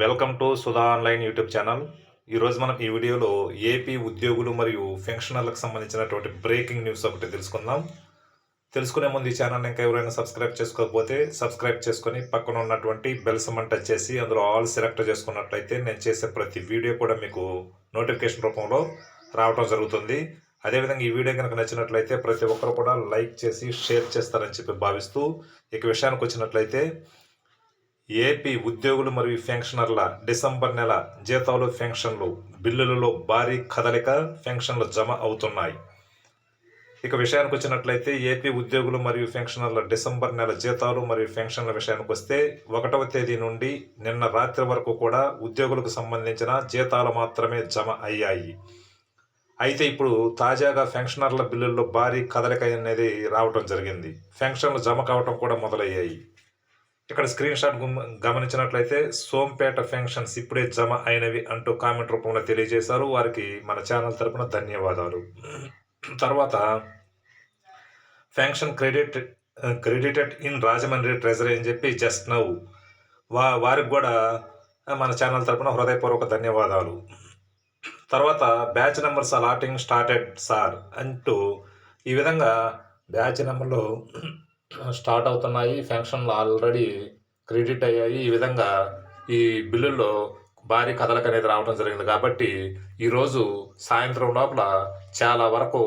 Welcome to Sudha online YouTube channel ఈరోజు మనం ఈ వీడియోలో ఏపీ ఉద్యోగులు మరియు ఫెన్షనర్లకు సంబంధించినటువంటి బ్రేకింగ్ న్యూస్ ఒకటి తెలుసుకుందాం. తెలుసుకునే ముందు ఈ ఛానల్ ఇంకా ఎవరైనా సబ్స్క్రైబ్ చేసుకోకపోతే సబ్స్క్రైబ్ చేసుకొని పక్కన ఉన్నటువంటి బెల్ సమ్మన్ టచ్ చేసి అందులో ఆల్ సెలెక్ట్ చేసుకున్నట్లయితే నేను చేసే ప్రతి వీడియో కూడా మీకు నోటిఫికేషన్ రూపంలో రావడం జరుగుతుంది. అదేవిధంగా ఈ వీడియో కనుక నచ్చినట్లయితే ప్రతి ఒక్కరు కూడా లైక్ చేసి షేర్ చేస్తారని చెప్పి భావిస్తూ ఇక విషయానికి వచ్చినట్లయితే ఏపీ ఉద్యోగులు మరియు పెన్షనర్ల డిసెంబర్ నెల జీతాలు పెన్షన్లు బిల్లులలో భారీ కదలిక పెన్షన్లు జమ అవుతున్నాయి. ఇక విషయానికి వచ్చినట్లయితే ఏపీ ఉద్యోగులు మరియు పెన్షనర్ల డిసెంబర్ నెల జీతాలు మరియు పెన్షన్ల విషయానికి వస్తే ఒకటవ తేదీ నుండి నిన్న రాత్రి వరకు కూడా ఉద్యోగులకు సంబంధించిన జీతాలు మాత్రమే జమ అయ్యాయి. అయితే ఇప్పుడు తాజాగా పెన్షనర్ల బిల్లుల్లో భారీ కదలిక అనేది రావడం జరిగింది. పెన్షన్లు జమ కావటం కూడా మొదలయ్యాయి. ఇక్కడ స్క్రీన్ షాట్ గమనించినట్లయితే సోంపేట ఫంక్షన్స్ ఇప్పుడే జమ అయినవి అంటూ కామెంట్ రూపంలో తెలియజేశారు. వారికి మన ఛానల్ తరపున ధన్యవాదాలు. తర్వాత function credit credited in Rajahmundry treasury అని చెప్పి జస్ట్ నవ్ వా వారికి కూడా మన ఛానల్ తరపున హృదయపూర్వక ధన్యవాదాలు. తర్వాత batch numbers allotting started sir అంటూ ఈ విధంగా బ్యాచ్ నెంబర్లో స్టార్ట్ అవుతున్నాయి. ఫంక్షన్లు ఆల్రెడీ క్రెడిట్ అయ్యాయి. ఈ విధంగా ఈ బిల్లుల్లో భారీ కథలకు అనేది రావడం జరిగింది. కాబట్టి ఈరోజు సాయంత్రం లోపల చాలా వరకు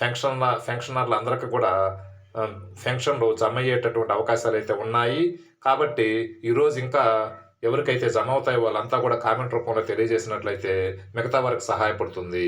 ఫంక్షన్ల ఫెన్షనర్లు అందరికీ కూడా ఫెన్షన్లు జమ అయ్యేటటువంటి అవకాశాలు అయితే ఉన్నాయి. కాబట్టి ఈరోజు ఇంకా ఎవరికైతే జమ అవుతాయో వాళ్ళంతా కూడా కామెంట్ రూపంలో తెలియజేసినట్లయితే మిగతా వారికి సహాయపడుతుంది.